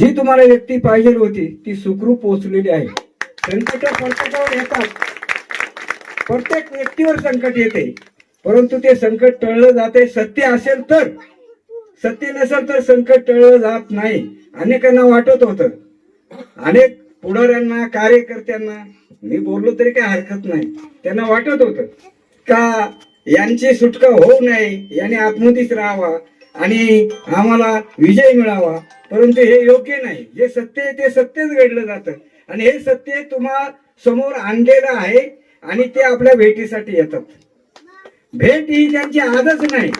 जी तुम्हाला व्यक्ती पाहिजे होती ती सुखरूप पोहोचलेली आहे. संकट प्रत्येकावर येतात. प्रत्येक व्यक्तीवर संकट येते. परंतु ते संकट टळलं जाते सत्य असेल तर. सत्य नसेल तर संकट टळलं जात नाही. अनेकांना वाटत होतं. अनेक पुढाऱ्यांना कार्यकर्त्यांना मी बोललो तरी काही हरकत नाही. त्यांना वाटत होतं का यांची सुटका होऊ नये याने आत्महतीच राहावा. आणि आम्हाला विजय मिळावा. परंतु हे योग्य नाही. जे सत्य आहे ते सत्यच घडलं जातं. आणि हे सत्य तुम्हा समोर आणलेलं आहे आणि ते आपल्या भेटीसाठी येतात. भेट ही त्यांची आजच नाही.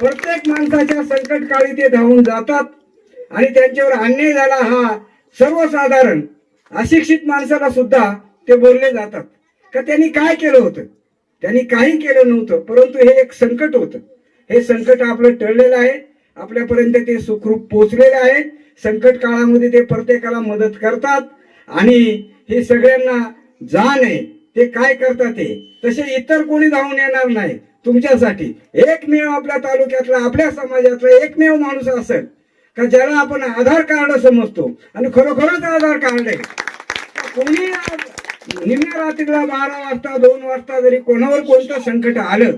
प्रत्येक माणसाच्या संकट काळी ते धावून जातात आणि त्यांच्यावर अन्याय झाला हा सर्वसाधारण अशिक्षित माणसाला सुद्धा ते बोलले जातात. का त्यांनी काय केलं होतं? त्यांनी काही केलं नव्हतं परंतु हे एक संकट होतं. हे संकट आपलं टळलेलं आहे. आपल्यापर्यंत ते सुखरूप पोचलेले आहे. संकट काळामध्ये ते प्रत्येकाला मदत करतात. आणि हे सगळ्यांना जाण आहे. ते काय करतात ते? तसे इतर कोणी धावून येणार नाही. तुमच्यासाठी. एकमेव आपल्या तालुक्यातला आपल्या समाजातला एकमेव माणूस असेल. का ज्याला आपण आधार कार्ड समजतो? आणि खरोखरच आधार कार्ड आहे. कोणी निम्या रात्रीला बारा वाजता दोन वाजता जरी कोणावर कोणतं संकट आलं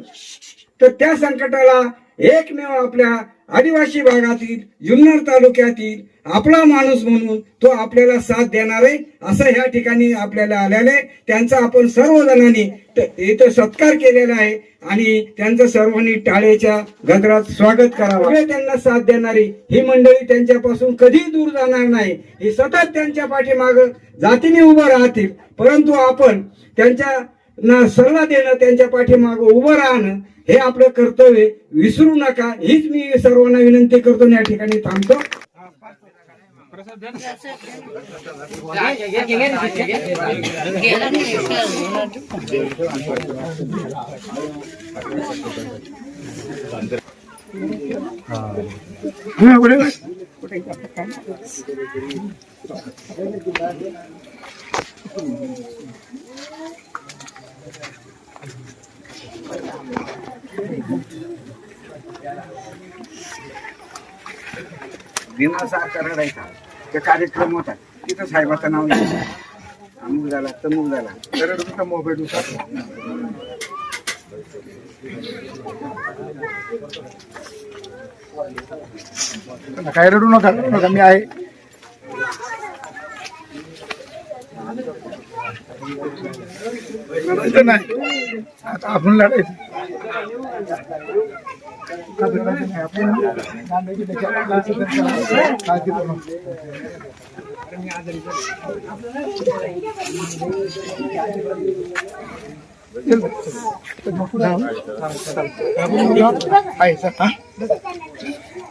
तर त्या संकटाला एकमेव आपल्या आदिवासी भागातील जुन्नर तालुक्यातील आपला माणूस म्हणून तो आपल्याला साथ देणार आहे असं ह्या ठिकाणी आपल्याला आलेलं आहे. त्यांचा आपण सर्वजणांनी जणांनी इथं सत्कार केलेला आहे आणि त्यांचं सर्वांनी टाळेच्या गजरात स्वागत करावं. त्यांना साथ देणारी ही मंडळी त्यांच्यापासून कधी दूर जाणार नाही. ही सतत त्यांच्या पाठीमाग जातीने उभं राहतील. परंतु आपण त्यांच्या ना सल्ला देणं त्यांच्या पाठीमागं उभं राहणं हे आपलं कर्तव्य विसरू नका. हीच मी सर्वांना विनंती करतो या ठिकाणी थांबतो. भीमाचा करायचा ते कार्यक्रम होता तिथं साहेबाचं नाव अमुक झाला तमुक झाला. तर तुमचा मोबाईल काय रडू नका रडू नका. मी आहे. नाही आता आपण लढायचं आपण लढायचं.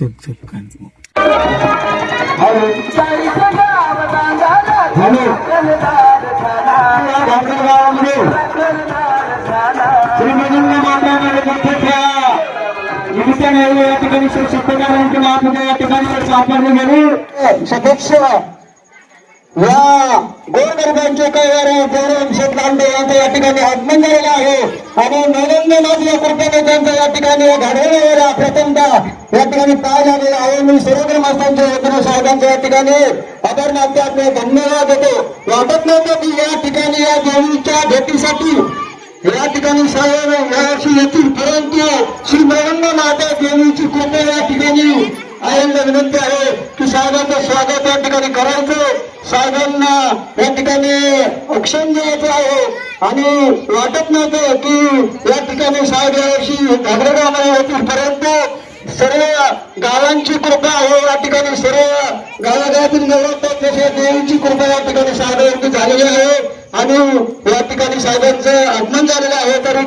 चला चला चला चला आणि काय त्यांना काय चल चल सदस्य या गोरगरिबांचे कैवारी गौरव शेठ लांडे यांचं या ठिकाणी आगमन झालेलं आहे. आणि नरेंद्र मोदी या कृपेने त्यांचं या ठिकाणी घडवलेल्या प्रथमतः या ठिकाणी पाहायला आलेलं आहे. मी सर्व मास्तांच्या वतीने साहेबांच्या या ठिकाणी आभार आपले धन्यवाद देतो. वाटत नव्हतं की या ठिकाणी या देवीच्या भेटीसाठी या ठिकाणी साहेब यावर्षी येतील परंतु श्री नरेंद्र माता देवीची कृपा या ठिकाणी आहे विनंती आहे की साहेबांचं स्वागत या ठिकाणी करायचं. साहेबांना या ठिकाणी औक्षण द्यायचं आहे. आणि वाटत नव्हतं की या ठिकाणी साहेब यावर्षी घागरेगावमध्ये होतील परंतु सर्व गावांची कृपा आहे या ठिकाणी. सर्व गावागावातील नव्वद जसे देवीची कृपा या ठिकाणी साहेबांची झालेली आहे. आणि या ठिकाणी साहेबांचं आगमन झालेलं आहे. तरी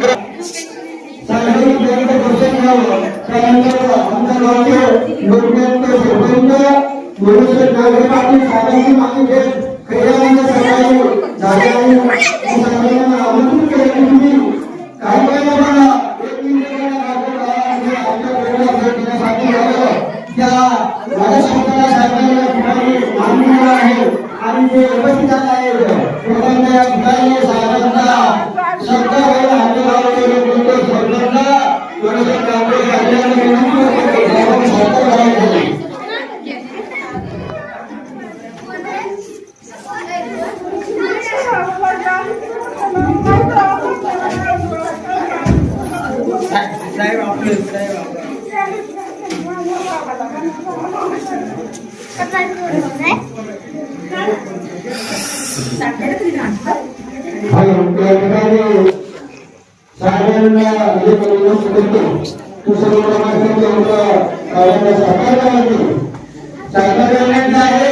आणि ते उपस्थित झाले सहकार्य करायचं सहकार्य करण्याचं आहे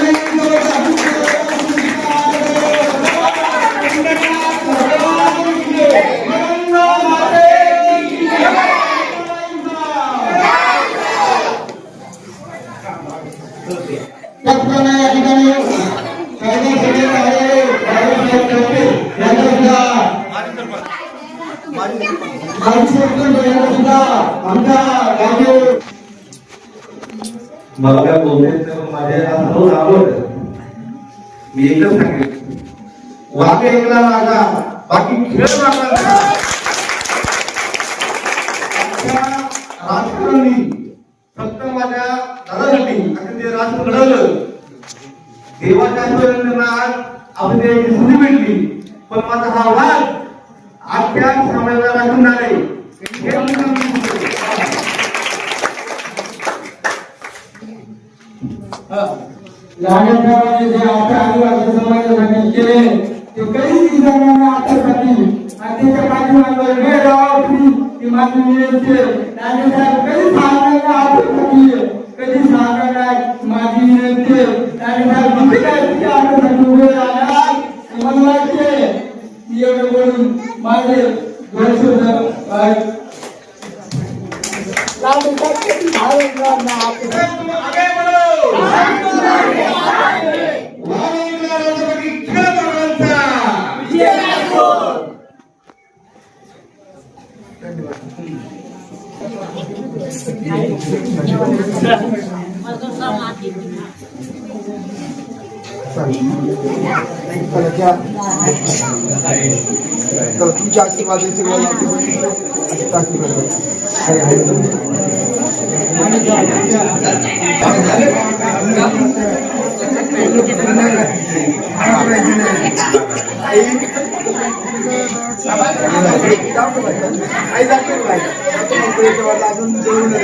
मला काय बोलते माझ्या सर्व आवडत मी एकच सांगेन. वाघ एकला माझा बाकी खेळ लागला राजकारणी फक्त माझ्या दादासाठी आणि ते राज घडवलं. देवाच्या आज आपण त्याची संधी भेटली पण माझा हा वाद अख्ख्या समाजाला राखून आहे हे मी सांगतो. लहानपणामध्ये जे आपल्या आदिवासी समाजासाठी केले ते काही दिवसांना आतासाठी? आणि त्याच्या पाठीमागे वेळ लावा तुम्ही ती माझी विनंती आहे. नागेसाहेब कधी नाही आपल्यासाठी कधी नाही? माझी विनंती आहे. नागेसाहेब जिथे काय आपल्यासाठी उभे राहणार? हे मला वाटते एवढं बोलून माझे दोन Olha aqui, अजून जेवण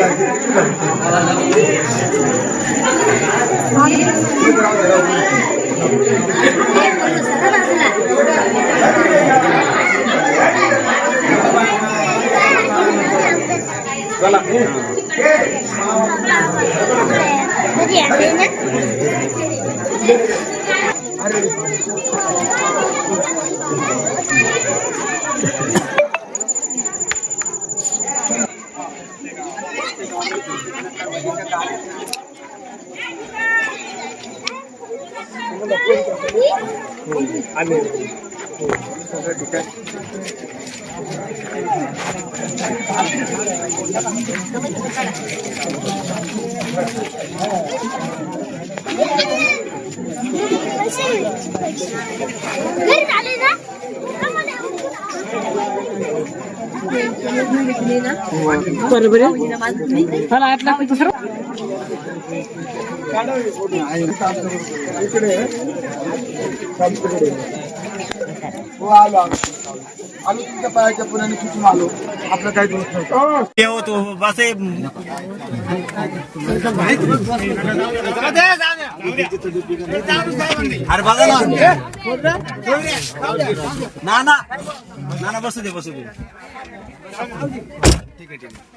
عن مرد علينا इकडे हो आलो. आलो तुमच्या पायाच्या पुण्याने खिचून आलो. आपलं काही दोष नव्हतं अरे बघा ना. ना ना ना ना बसू दे बसू दे. ठीक आहे ठीक आहे.